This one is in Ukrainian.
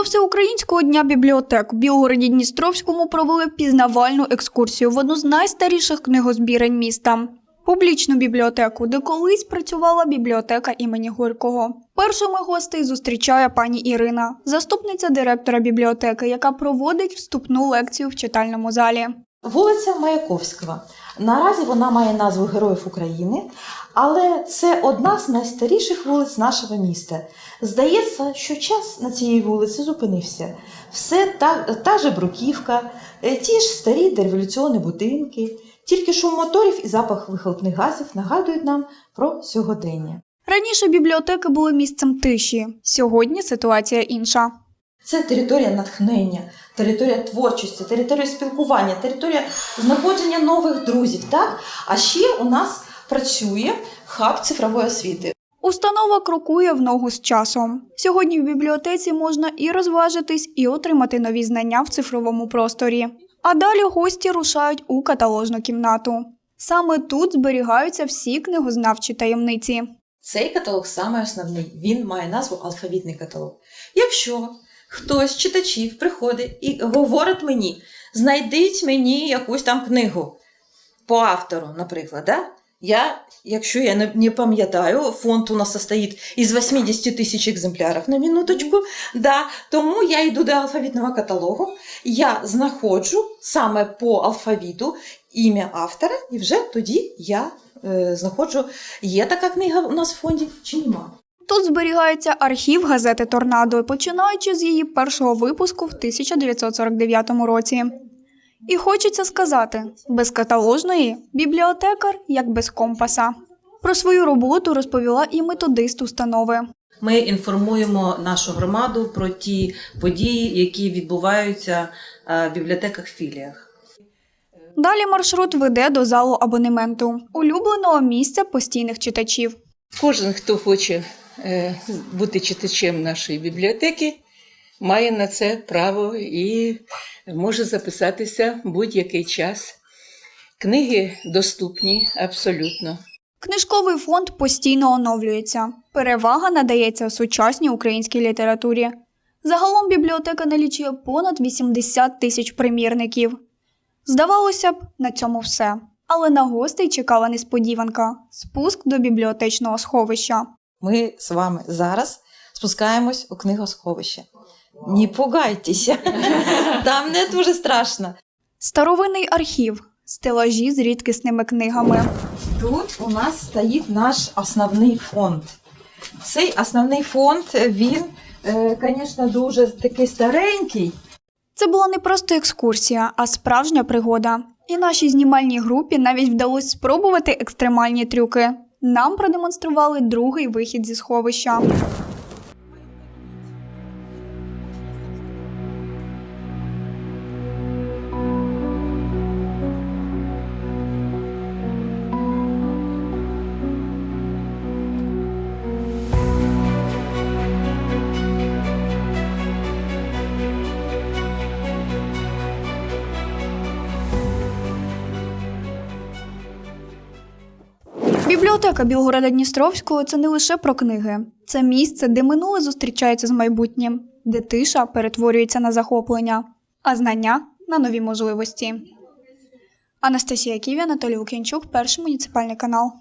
До всеукраїнського дня бібліотек у Білгороді Дністровському провели пізнавальну екскурсію в одну з найстаріших книгозбірень міста. Публічну бібліотеку, де колись працювала бібліотека імені Горького. Першими гостей зустрічає пані Ірина, заступниця директора бібліотеки, яка проводить вступну лекцію в читальному залі. Вулиця Маяковського. Наразі вона має назву Героїв України, але це одна з найстаріших вулиць нашого міста. Здається, що час на цій вулиці зупинився. Все та, та же бруківка, е, ті ж старі дореволюційні будинки, тільки шум моторів і запах вихлопних газів нагадують нам про сьогодення. Раніше бібліотеки були місцем тиші. Сьогодні ситуація інша. Це територія натхнення, територія творчості, територія спілкування, територія знаходження нових друзів. Так? А ще у нас працює хаб цифрової освіти. Установа крокує в ногу з часом. Сьогодні в бібліотеці можна і розважитись, і отримати нові знання в цифровому просторі. А далі гості рушають у каталожну кімнату. Саме тут зберігаються всі книгознавчі таємниці. Цей каталог саме основний. Він має назву алфавітний каталог. Якщо хтось з читачів приходить і говорить мені, знайдіть мені якусь там книгу по автору, наприклад, да? Я, якщо я не, не пам'ятаю, фонд у нас состоїть із 80 тисяч екземплярів на минуточку, да, тому я йду до алфавітного каталогу, я знаходжу саме по алфавіту ім'я автора, і вже тоді я е, знаходжу, є така книга у нас в фонді чи нема. Тут зберігається архів газети Торнадо, починаючи з її першого випуску в 1949 році. І хочеться сказати: без каталожної бібліотекар як без компаса. Про свою роботу розповіла і методист установи. Ми інформуємо нашу громаду про ті події, які відбуваються е, в бібліотеках філіях. Далі маршрут веде до залу абонементу, улюбленого місця постійних читачів. Кожен, хто хоче е, бути читачем нашої бібліотеки, має на це право і може записатися будь-який час. Книги доступні абсолютно. Книжковий фонд постійно оновлюється. Перевага надається сучасній українській літературі. Загалом бібліотека налічує понад 80 тисяч примірників. Здавалося б, на цьому все. Але на гостей чекала несподіванка спуск до бібліотечного сховища. Ми з вами зараз спускаємось у книгосховище. Не пугайтеся, там не дуже страшно. Старовинний архів, стелажі з рідкісними книгами. Тут у нас стоїть наш основний фонд. Цей основний фонд, він, звісно, дуже такий старенький. Це була не просто екскурсія, а справжня пригода. І нашій знімальній групі навіть вдалося спробувати екстремальні трюки. Нам продемонстрували другий вихід зі сховища. Бібліотека Білгорода Дністровського це не лише про книги, це місце, де минуле зустрічається з майбутнім, де тиша перетворюється на захоплення, а знання на нові можливості. Анастасія Ківі, Анатолій Лук'янчук, перший муніципальний канал.